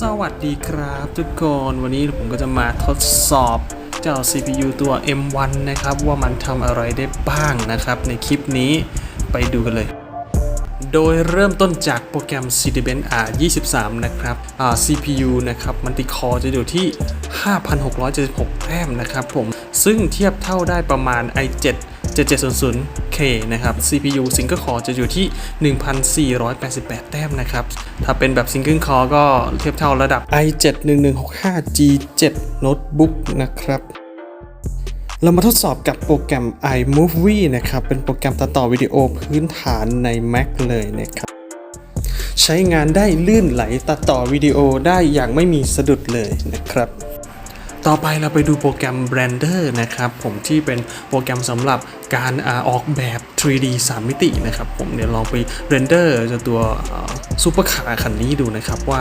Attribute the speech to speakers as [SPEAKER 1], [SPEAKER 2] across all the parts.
[SPEAKER 1] สวัสดีครับทุกคนวันนี้ผมก็จะมาทดสอบเจ้า CPU ตัว M1 นะครับ ว่ามันทำอะไรได้บ้างนะครับ ในคลิปนี้ไปดูกันเลย โดยเริ่มต้นจากโปรแกรม Cinebench R23 นะครับอ่า CPU นะครับมันติคอจะอยู่ที่ 5,676 แต้มนะครับผม ซึ่งเทียบเท่าได้ประมาณ i7 7700K นะครับ CPU Single Core จะอยู่ที่ 1,488 แต้มนะครับ ถ้าเป็นแบบ Single Core ก็เทียบเท่าระดับ i7 1165G7 Notebook นะครับเรามาทดสอบกับโปรแกรม iMovie นะครับ เป็นโปรแกรมตัดต่อวิดีโอพื้นฐานใน Mac เลยนะครับ ใช้งานได้ลื่นไหลตัดต่อวิดีโอได้อย่างไม่มีสะดุดเลยนะครับ ต่อไปเราไปดูโปรแกรม Blender นะครับ ผมที่เป็นโปรแกรมสำหรับการออกแบบ 3D 3 มิตินะครับ ผมเดี๋ยวลองไป Render จะตัวซูเปอร์คาร์คันนี้ดูนะครับว่า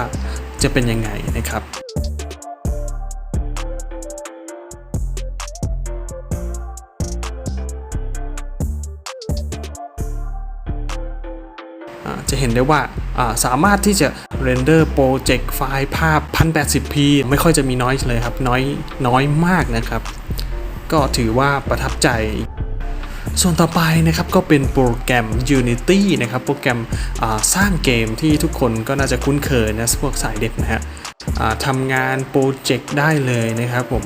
[SPEAKER 1] จะเป็นยังไงนะครับ จะเห็นได้ว่าสามารถที่จะเรนเดอร์โปรเจกต์ไฟล์ภาพ 1080p ไม่ค่อยจะมีน้อยเลยครับ น้อยน้อยมากนะครับ ก็ถือว่าประทับใจ ส่วนต่อไปนะครับก็เป็นโปรแกรม Unity นะครับ โปรแกรมสร้างเกมที่ทุกคนก็น่าจะคุ้นเคยนะพวกสายเด็กนะฮะทำงานโปรเจกต์ได้เลยนะครับผม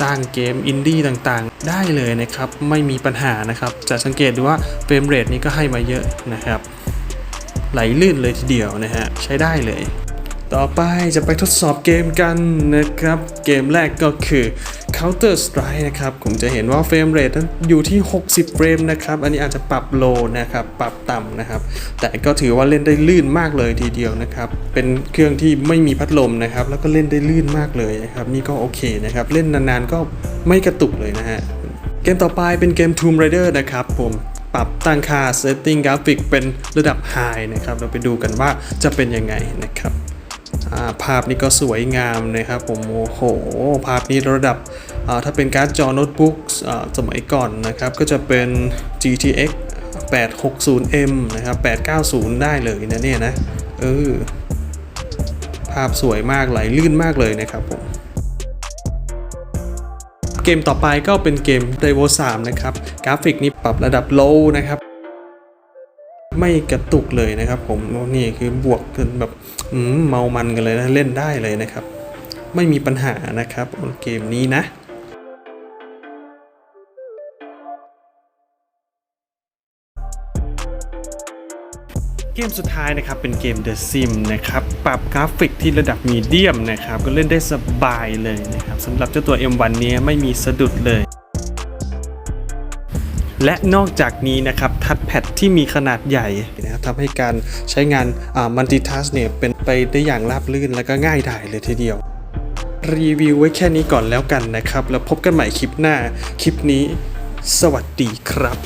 [SPEAKER 1] สร้างเกมอินดี้ต่างๆ ได้เลยนะครับ ไม่มีปัญหานะครับ จะสังเกตดูว่าเฟรมเรทนี้ก็ให้มาเยอะนะครับ ไหลลื่นเลยทีเดียวนะฮะ ใช้ได้เลย ต่อไปจะไปทดสอบเกมกันนะครับ เกมแรกก็คือ Counter Strike นะครับ ผมจะเห็นว่าเฟรมเรทนั้นอยู่ที่ 60 เฟรมนะครับ อันนี้อาจจะปรับโลนะครับ ปรับต่ำนะครับ แต่ก็ถือว่าเล่นได้ลื่นมากเลยทีเดียวนะครับ เป็นเครื่องที่ไม่มีพัดลมนะครับ แล้วก็เล่นได้ลื่นมากเลยนะครับ นี่ก็โอเคนะครับ เล่นนานๆก็ไม่กระตุกเลยนะฮะ เกมต่อไปเป็นเกม Tomb Raider นะครับผม ปรับตั้งค่า Setting Graphic เป็นระดับ High นะครับ เราไปดูกันว่าจะเป็นยังไงนะครับาภาพนี้ก็สวยงามนะครับผมโอ้โห ภาพนี้ระดับถ้าเป็นการ์ดจอโน้ตบุ๊กสมัยก่อนนะครับ ก็จะเป็น GTX 860M นะครับ 890 ได้เลยนะเนี่ยนะ เออ ภาพสวยมากไหลลื่นมากเลยนะครับผม เกมต่อไปก็เป็นเกม d i v o 3นะครับ กราฟิกนี้ปรับระดับ low นะครับ ไม่กระตุกเลยนะครับ ผมนี่คือบวกกันแบบมเมามันกันเลยนะ เล่นได้เลยนะครับ ไม่มีปัญหานะครับเกมนี้นะ เกมสุดท้ายนะครับเป็นเกม The Sim นะครับปรับกราฟิกที่ระดับมีเดียมนะครับก็เล่นได้สบายเลยนะครับสำหรับเจ้าตัว M1 เนี้ยไม่มีสะดุดเลย และนอกจากนี้นะครับทัชแพดที่มีขนาดใหญ่นะครับทำให้การใช้งานมัลติทัสเนี่ยเป็นไปได้อย่างราบรื่นและก็ง่ายดายเลยทีเดียว รีวิวไว้แค่นี้ก่อนแล้วกันนะครับ แล้วพบกันใหม่คลิปหน้าคลิปนี้ สวัสดีครับ